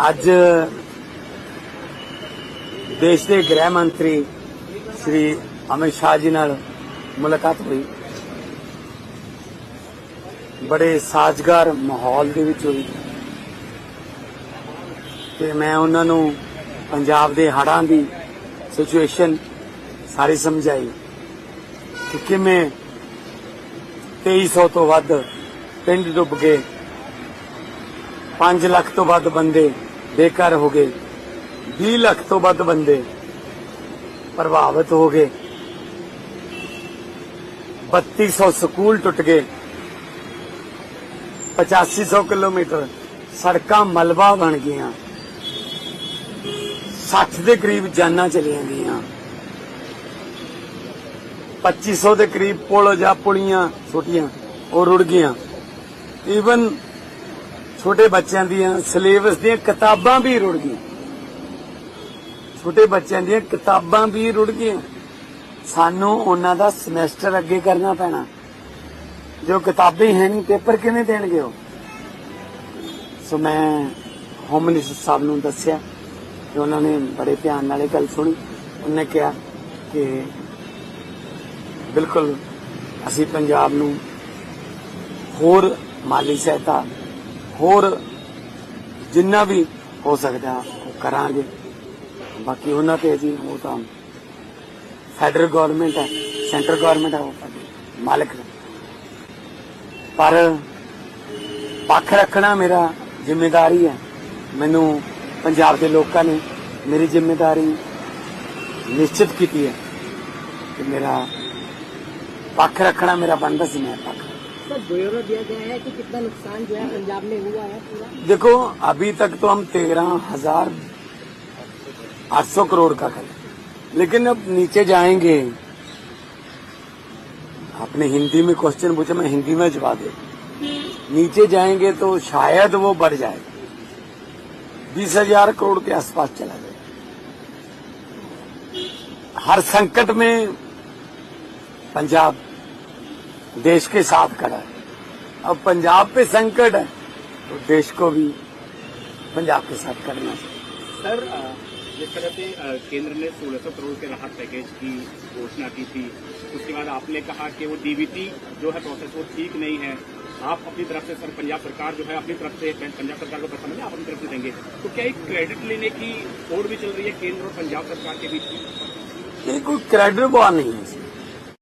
ਅੱਜ ਦੇਸ਼ ਦੇ ਗ੍ਰਹਿ ਮੰਤਰੀ ਸ਼੍ਰੀ ਅਮਿਤ ਸ਼ਾਹ ਜੀ ਨਾਲ ਮੁਲਾਕਾਤ ਹੋਈ। ਬੜੇ ਸਾਜ਼ਗਾਰ ਮਾਹੌਲ ਦੇ ਵਿੱਚ ਹੋਈ। ਤੇ ਮੈਂ ਉਹਨਾਂ ਨੂੰ ਪੰਜਾਬ ਦੇ ਹੜਾਂ ਦੀ ਸਿਚੁਏਸ਼ਨ ਸਾਰੀ ਸਮਝਾਈ ਕਿ ਕਿਵੇਂ 2300 ਤੋਂ ਵੱਧ ਪਿੰਡ ਡੁੱਬ ਗਏ। 5 ਲੱਖ ਤੋਂ ਵੱਧ ਬੰਦੇ ਬੇਘਰ ਹੋ ਗਏ 20 ਲੱਖ ਤੋਂ ਵੱਧ ਬੰਦੇ ਪ੍ਰਭਾਵਿਤ ਹੋ ਗਏ 3200 ਸਕੂਲ ਟੁੱਟ ਗਏ 8500 ਕਿਲੋਮੀਟਰ ਸੜਕਾਂ ਮਲਬਾ ਬਣ ਗਈਆਂ 60 ਦੇ ਕਰੀਬ ਜਾਨਾਂ ਚਲੀਆਂ ਗਈਆਂ 2500 ਦੇ ਕਰੀਬ ਪੁਲ ਜਾਂ ਪੁਲੀਆਂ ਛੋਟੀਆਂ, ਉਹ ਰੁੜ ਗਈਆਂ ਈਵਨ ਛੋਟੇ ਬੱਚਿਆਂ ਦੀਆਂ ਸਿਲੇਬਸ ਦੀਆਂ ਕਿਤਾਬਾਂ ਵੀ ਰੁੜ ਗਈਆਂ। ਛੋਟੇ ਬੱਚਿਆਂ ਦੀਆਂ ਕਿਤਾਬਾਂ ਵੀ ਰੁੜ ਗਈਆਂ। ਸਾਨੂੰ ਉਹਨਾਂ ਦਾ ਸਮੈਸਟਰ ਅੱਗੇ ਕਰਨਾ ਪੈਣਾ। ਜੋ ਕਿਤਾਬਾਂ ਹੀ ਹੈ ਨਹੀਂ, ਪੇਪਰ ਕਿਵੇਂ ਦੇਣਗੇ ਉਹ? ਸੋ ਮੈਂ ਹੋਮ ਮਿਨਿਸਟਰ ਸਾਹਿਬ ਨੂੰ ਦੱਸਿਆ ਕਿ ਉਹਨਾਂ ਨੇ ਬੜੇ ਧਿਆਨ ਨਾਲ ਇਹ ਗੱਲ ਸੁਣੀ। ਉਹਨੇ ਕਿਹਾ ਕਿ ਬਿਲਕੁਲ ਅਸੀਂ ਪੰਜਾਬ ਨੂੰ ਹੋਰ ਮਾਲੀ ਸਹਾਇਤਾ ਹੋਰ ਜਿੰਨਾ ਵੀ ਹੋ ਸਕਦਾ ਉਹ ਕਰਾਂਗੇ। ਬਾਕੀ ਉਹਨਾਂ ਤੇ ਜੀ ਉਹ ਤਾਂ ਫੈਡਰਲ ਗਵਰਨਮੈਂਟ ਹੈ ਸੈਂਟਰ ਗਵਰਨਮੈਂਟ ਹੈ, ਉਹ ਮਾਲਕ ਪਰ ਪੱਖ ਰੱਖਣਾ ਮੇਰਾ ਜ਼ਿੰਮੇਵਾਰੀ ਹੈ। ਮੈਨੂੰ ਪੰਜਾਬ ਦੇ ਲੋਕਾਂ ਨੇ ਮੇਰੀ ਜ਼ਿੰਮੇਵਾਰੀ ਨਿਸ਼ਚਿਤ ਕੀਤੀ ਹੈ ਕਿ ਮੇਰਾ ਪੱਖ ਰੱਖਣਾ ਮੇਰਾ ਬਣਦਾ ਸੀ, ਮੈਂ दिया गया है कितना नुकसान जो है पंजाब में हुआ है देखो, अभी तक तो हम तेरह हज़ार आठ सौ करोड़ का करें। लेकिन अब नीचे जाएँगे। आपने हिंदी में क्वेश्चन पूछा, मैं हिंदी में जवाब दे। नीचे जाएँगे तो शायद वो बढ़ जाए। बीस हज़ार करोड़ के आसपास चला जाए। हर संकट में पंजाब देश के साथ खड़ा है। अब पंजाब पे संकट है तो देश को भी पंजाब के साथ करना चाहिए सर जिस तरह से केंद्र ने 1600 करोड़ के राहत पैकेज की घोषणा की थी उसके बाद आपने कहा कि वो डीबीटी जो है प्रोसेस वो ठीक नहीं है। आप अपनी तरफ़ से सर पंजाब सरकार जो है अपनी तरफ़ से पंजाब सरकार को पैसा मिले आप अपनी तरफ़ से देंगे। तो क्या एक क्रेडिट लेने की होड़ भी चल रही है केंद्र और पंजाब सरकार के बीच में कोई क्रेडिट वार नहीं है।